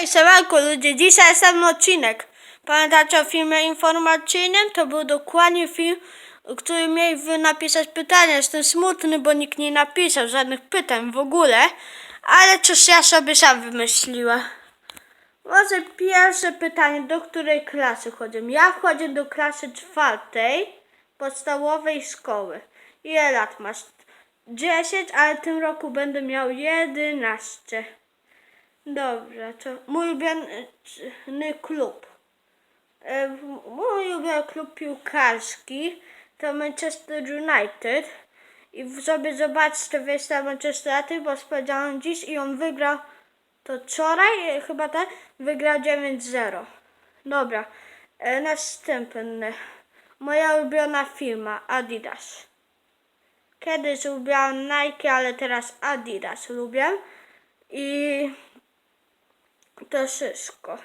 Hej, siemanko ludzie, dzisiaj jest ten odcinek. Pamiętacie o filmie informacyjnym? To był dokładnie film, który wy napisać pytania. Jestem smutny, bo nikt nie napisał żadnych pytań w ogóle. Ale cóż ja sobie sam wymyśliła. Może pierwsze pytanie, do której klasy chodzę? Ja chodzę do klasy czwartej podstawowej szkoły. Ile lat masz? 10, ale w tym roku będę miał 11. Dobrze, to mój ulubiony klub. E, Mój ulubiony klub piłkarski to Manchester United. I sobie zobaczcie Manchester United, bo sprawdziłem dziś i on wygrał to wczoraj, e, chyba tak, wygrał 9-0. Dobra, e, następny. Moja ulubiona firma Adidas. Kiedyś lubiłam Nike, ale teraz Adidas lubię. I to wszystko.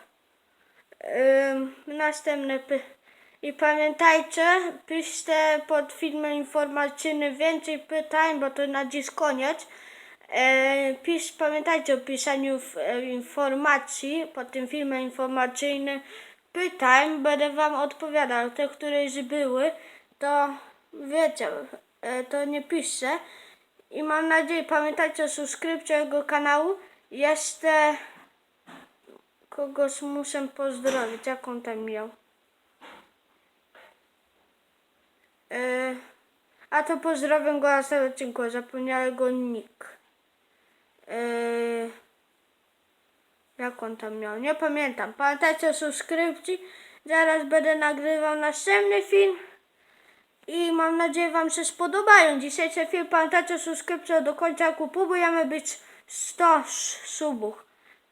Ym, następne I pamiętajcie, piszcie pod filmem informacyjnym więcej pytań, bo to na dziś koniec. E, pisz, pamiętajcie o pisaniu w, e, informacji pod tym filmem informacyjnym pytań. Będę wam odpowiadał. Te, które już były, to wiecie, e, to nie piszcie. I mam nadzieję, pamiętajcie o subskrypcji jego kanału. Jeszcze kogoś muszę pozdrowić. Jak on tam miał? E, a to pozdrawiam go na samym odcinku. Zapomniałem go nick. E, jak on tam miał? Nie pamiętam. Pamiętajcie o subskrypcji. Zaraz będę nagrywał następny film. I mam nadzieję Wam się spodobają. Dzisiejszy film pamiętajcie subskrypcję do końca roku. Próbujemy być 100 subów.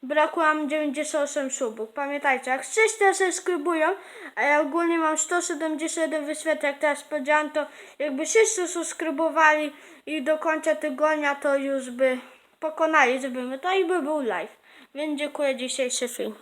Brakuje nam 98 subów. Pamiętajcie, jak wszyscy subskrybują, a ja ogólnie mam 171 wyświetleń, jak teraz powiedziałam, to jakby wszyscy subskrybowali i do końca tygodnia to już by pokonali, żeby my to i by był live. Więc dziękuję dzisiejszy film.